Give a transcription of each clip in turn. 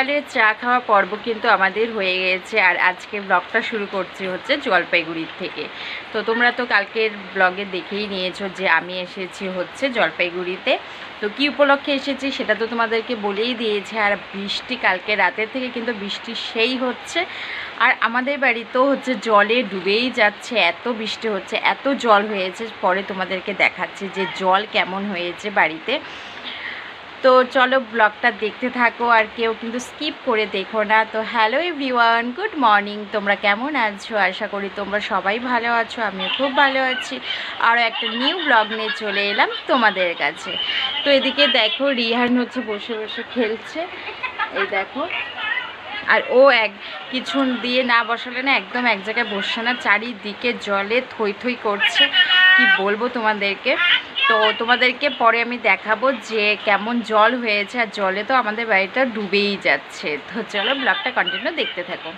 সকালে চা খাওয়া পর্ব কিন্তু আমাদের হয়ে গেছে, আর আজকে ব্লগটা শুরু করছি হচ্ছে জলপাইগুড়ির থেকে। তো তোমরা তো কালকের ব্লগে দেখেই নিয়েছো যে আমি এসেছি হচ্ছে জলপাইগুড়িতে। তো কী উপলক্ষে এসেছি সেটা তো তোমাদেরকে বলেই দিয়েছে, আর বৃষ্টি কালকে রাতের থেকে কিন্তু বৃষ্টি সেই হচ্ছে। আর আমাদের বাড়িতেও হচ্ছে জলে ডুবেই যাচ্ছে, এত বৃষ্টি হচ্ছে, এত জল হয়েছে, পরে তোমাদেরকে দেখাচ্ছি যে জল কেমন হয়েছে বাড়িতে। তো চলো ব্লগটা দেখতে থাকো আর কেউ কিন্তু স্কিপ করে দেখো না। তো হ্যালো এভরিওয়ান, গুড মর্নিং। তোমরা কেমন আছো? আশা করি তোমরা সবাই ভালো আছো, আমিও খুব ভালো আছি। আরও একটা নিউ ব্লগ নিয়ে চলে এলাম তোমাদের কাছে। তো এদিকে দেখো রিহান হচ্ছে বসে বসে খেলছে। এই দেখো। আর ও এক, কিছু দিয়ে না বসালে না একদম এক জায়গায় বসছে না, চারিদিকে জলে থই থই করছে। কি বলব তোমাদেরকে? তো তোমাদেরকে পরে আমি দেখাবো যে কেমন জল হয়েছে আর জলে তো আমাদের বাড়িটা ডুবেই যাচ্ছে। তো চলো ব্লগটা কন্টিনিউ দেখতে থাকো।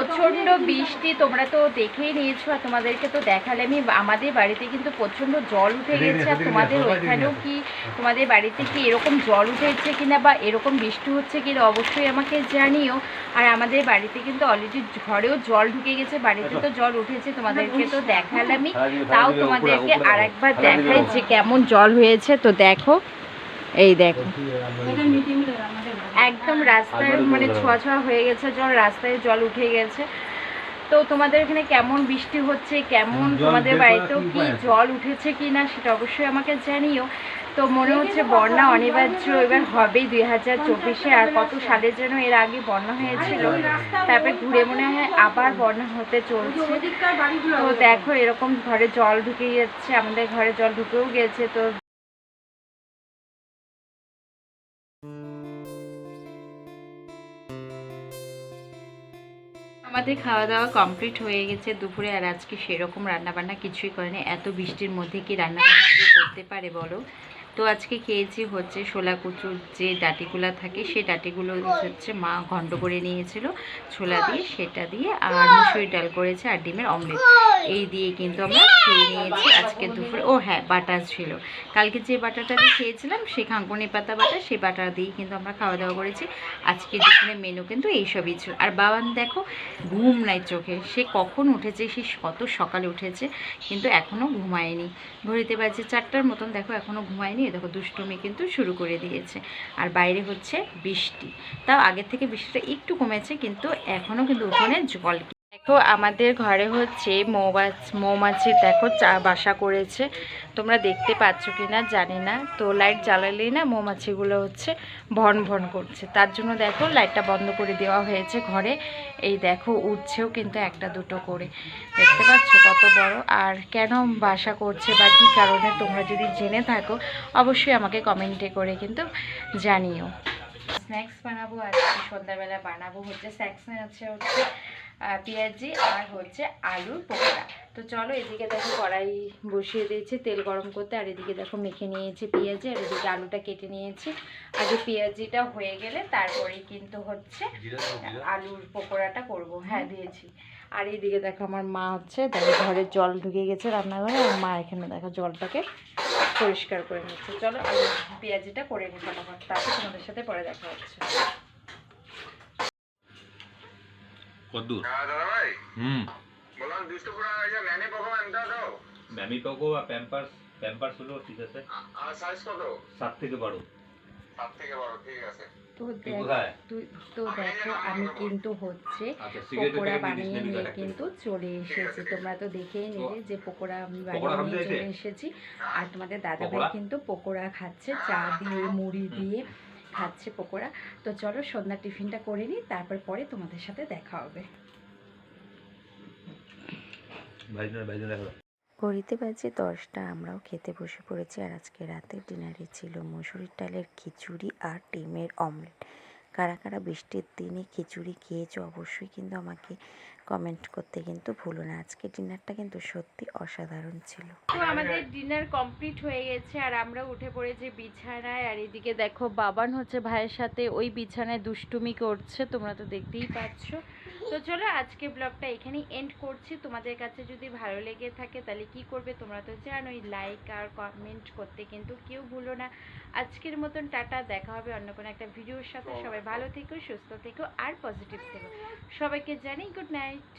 প্রচণ্ড বৃষ্টি তোমরা তো দেখেই নিয়েছো আর তোমাদেরকে তো দেখালে। আমি আমাদের বাড়িতে কিন্তু প্রচণ্ড জল উঠে গেছে আর তোমাদের ওইখানেও কি তোমাদের বাড়িতে কি এরকম জল উঠেছে কিনা বা এরকম বৃষ্টি হচ্ছে কিনা অবশ্যই আমাকে জানিও। আর আমাদের বাড়িতে কিন্তু অলরেডি ঘরেও জল ঢুকে গেছে বাড়িতে তো জল উঠেছে তোমাদেরকে তো দেখালামই। তাও তোমাদেরকে আর একবার দেখাই যে কেমন জল হয়েছে তো দেখো এই দেখো। একদম রাস্তায় মানে ছোঁয়া ছোঁয়া হয়ে গেছে জল রাস্তায় জল উঠে গেছে। তো তোমাদের এখানে কেমন বৃষ্টি হচ্ছে কেমন তোমাদের বাড়িতেও কি জল উঠেছে কি না সেটা অবশ্যই আমাকে জানিও। তো মনে হচ্ছে বন্যা অনিবার্য এবার হবেই দুই হাজার চব্বিশে আর কত সালে যেন এর আগে বন্যা হয়েছিল। তারপরে ঘুরে মনে হয় আবার বন্যা হতে চলছে। তো দেখো এরকম ঘরে জল ঢুকে যাচ্ছে আমাদের ঘরে জল ঢুকেও গেছে তো আমাদের খাওয়া দাওয়া কমপ্লিট হয়ে গেছে দুপুরে আর আজকে সেরকম রান্নাবান্না কিছুই করেনি। এত বৃষ্টির মধ্যে কি রান্নাবান্না করতে পারে বলো? তো আজকে খেয়েছি হচ্ছে ছোলা কুচুর যে ডাটিগুলো থাকে, সেই ডাটিগুলো হচ্ছে মা ঘন্ট করে নিয়েছিল ছোলা দিয়ে, সেটা দিয়ে আর মুসুরি ডাল করেছে আর ডিমের অমলেট। এই দিয়ে কিন্তু আমরা খেয়ে নিয়েছি আজকে দুপুরে। ও হ্যাঁ বাটার ছিল। কালকে যে বাটাটা দিয়ে খেয়েছিলাম, সেই খাঙ্কুনি পাতা বাটা, সেই বাটা দিয়েই কিন্তু আমরা খাওয়া দাওয়া করেছি। আজকে দুপুরে মেনু কিন্তু এইসবই ছিল। আর বাবান দেখো, ঘুম নাই চোখে। সে কখন উঠেছে, সে কত সকালে উঠেছে, কিন্তু এখনও ঘুমায়নি। ঘড়িতে বাজে চারটার মতন, দেখো এখনও ঘুমায়নি। দেখো দুষ্টুমি কিন্তু শুরু করে দিয়েছে। আর বাইরে হচ্ছে বৃষ্টি। তাও আগের থেকে বৃষ্টিটা একটু কমেছে, কিন্তু এখনও কিন্তু উঠোনে জল দেখো, আমাদের ঘরে হচ্ছে মৌমাছ, মৌমাছি দেখো চা, বাসা করেছে। তোমরা দেখতে পাচ্ছ কি না জানি না। তো লাইট জ্বালালেই না মৌমাছিগুলো হচ্ছে ভন ভন করছে। তার জন্য দেখো লাইটটা বন্ধ করে দেওয়া হয়েছে ঘরে। এই দেখো উঠছেও কিন্তু একটা দুটো করে। দেখতে পাচ্ছ কত বড়? আর কেন বাসা করছে বা কী কারণে তোমরা যদি জেনে থাকো, অবশ্যই আমাকে কমেন্টে করে কিন্তু জানিও। স্ন্যাক্স বানাবো আজকে, সন্ধ্যাবেলা বানাবো। হচ্ছে স্ন্যাক্স আছে হচ্ছে। পেঁয়াজি আর হচ্ছে আলুর পকোড়া। তো চলো এদিকে দেখো কড়াই বসিয়ে দিয়েছি, তেল গরম করতে। আর এদিকে দেখো মেখে নিয়েছি পেঁয়াজি, আর এদিকে আলুটা কেটে নিয়েছি। আগে পেঁয়াজিটা হয়ে গেলে তারপরেই কিন্তু হচ্ছে আলুর পকোড়াটা করব। হ্যাঁ দিয়েছি। আর এইদিকে দেখো আমার মা হচ্ছে, দেখো ঘরে জল ঢুকে গেছে রান্নাঘরে। আর মা এখানে দেখো জলটাকে পরিষ্কার করে নিচ্ছে। চলো আলু পেঁয়াজিটা করে নিই ফটাফট। তারপর তোমাদের সাথে পরে দেখা হচ্ছে। কদ্দূর। হ্যাঁ দাদা ভাই হুম। বললাম যে এমটা দাও ম্যামি কোকো বা প্যাম্পার্স প্যাম্পার্স হলো ঠিক আছে। আর সাইজ কত? সাত থেকে বারো। সাত থেকে বারো ঠিক আছে। তো তুই দেখ কোথায়? তুই তো দেখো আমি কিন্তু হচ্ছে আচ্ছা পকোড়া বানিয়ে নিয়ে কিন্তু চলে এসেছি। তোমরা তো দেখেই নিলে যে পকোড়া আমি বানিয়ে নিয়ে চলে এসেছি। আর তোমাদের দাদা ভাই কিন্তু পকোড়া খাচ্ছে চা দিয়ে মুড়ি দিয়ে। খাচ্ছে পকোড়া। তো চলো সন্ধ্যা টিফিনটা করে নিই তারপর পরে তোমাদের সাথে দেখা হবে। ঘড়িতে বাজে দশটা আমরাও খেতে বসে পড়েছি। আর আজকে রাতে ডিনারে ছিল মুসুরির ডালের খিচুড়ি আর ডিমের অমলেট কারা কারা বৃষ্টির দিনে খিচুড়ি খেয়েছো অবশ্যই কিন্তু আমাকে কমেন্ট করতে কিন্তু ভুলো না। আজকে ডিনারটা কিন্তু সত্যি অসাধারণ ছিল। আমাদের ডিনার কমপ্লিট হয়ে গেছে আর আমরা উঠে পড়েছি বিছানায় আর এদিকে দেখো বাবান হচ্ছে ভাইয়ের সাথে ওই বিছানায় দুষ্টুমি করছে, তোমরা তো দেখতেই পাচ্ছ। তো চলো আজকে ব্লগটা এখানেই এন্ড করছি। তোমাদের কাছে যদি ভালো লেগে থাকে তাহলে কি করবে তোমরা তো জানোই লাইক আর কমেন্ট করতে কিন্তু কেউ ভুলো না। আজকের মতন টাটা দেখা হবে অন্য কোনো একটা ভিডিওর সাথে। সবাই ভালো থেকো সুস্থ থেকো আর পজিটিভ থেকো। সবাইকে জানি গুড নাইট